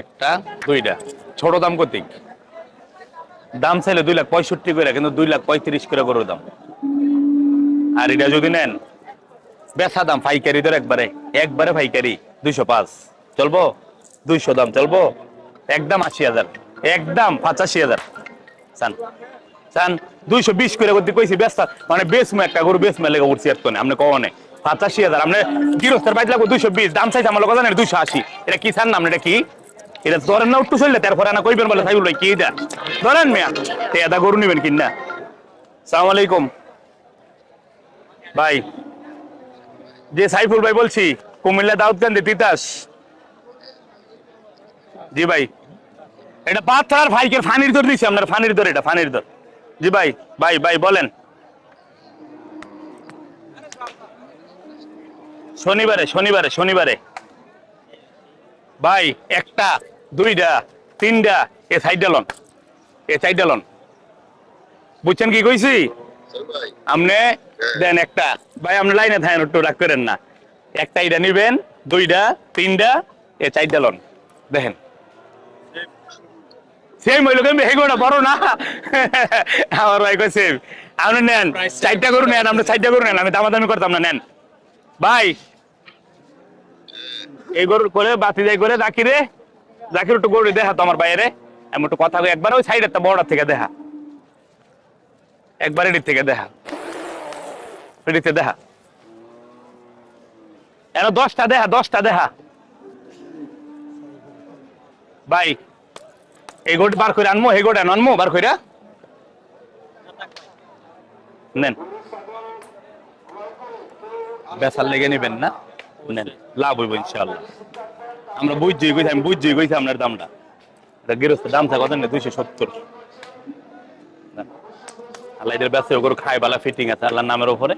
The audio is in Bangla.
একটা, দুইটা। ছোট দাম কত দাম চাইলে দুই লাখ পঁয়ষট্টি করে, কিন্তু দুই লাখ পঁয়ত্রিশ করে গরুর দাম। আর এটা যদি নেন, বেচা দাম পাইকারি ধর একবারে একবারে পাইকারি দুইশো পাঁচ। চলবো? দুইশো দাম চলবো? একদম আশি হাজার, একদম পঁচাশি হাজার। চান চান, দুইশো বিশ করে করতে কইছি ব্যস্ত মানে বেসমো একটা গরু বেসমে লেগে উঠছি এত আপনি কনে পঁচাশি হাজার, আপনি গৃহস্থের বাইক লাগবো দুইশো বিশ, দাম চাইছে আমার লোক জানেন দুইশো আশি। এটা কি চান না আপনি? এটা কি? এটা ধরেন না চললে তারপরে কইবেন বলে কি এটা? ধরেন মিয়া এটা গরু নিবেন সালাম আলাইকুম। ভাই, যে সাইফুল ভাই বলছি, কুমিল্লা তিতাস। জি ভাই, এটা পাথর ভাইকের ফানির দর দিছি, আপনার ফানির দর এটা, ফানির দর। জি ভাই ভাই ভাই, বলেন। শনিবারে শনিবারে শনিবারে। ভাই একটা দুইটা তিনটা এ সাইড লন। এ সাইড লন। বুঝছেন কি কইছি? আপনি দেন একটা। ভাই আপনি লাইনে থাকেন একটু রাগ করেন না। একটা এটা নিবেন দুইটা তিনটা এ চারটা লন। দেখেন। সেম হইল কিন্তু হেগোটা বড় না। আমার ভাই কই সেম আপনি নেন চারটা করুন নেন আপনি চারটা করুন নেন। আমি দামাদামি করতাম না নেন। ভাই। এই গরুর করে বাতি যাই করে জাকিরে জাকির একটু গরু দেখা তো আমার বাইরে আমি একটু কথা একবার ওই সাইড একটা বড় থেকে দেখা। একবার এদিক থেকে দেখা। এদিক দেখা। এর দশটা দেখা দশটা দেখা। ভাই, এই গোট বার করে আনমো, এই গোট আনমো, বার করে নেন। বেসার লেগে নেবেন না। নেন লাভ হইব ইনশাল্লাহ আমরা বুঝছি, কইছি আমি বুঝছি, কইছি আপনার দামটা। এটা গৃহস্থ দাম থাকে, কত নেই দুইশো সত্তর। আল্লাহ এদের ব্যস্ত করে খায়, বালা ফিটিং আছে, আল্লাহর নামের উপরে।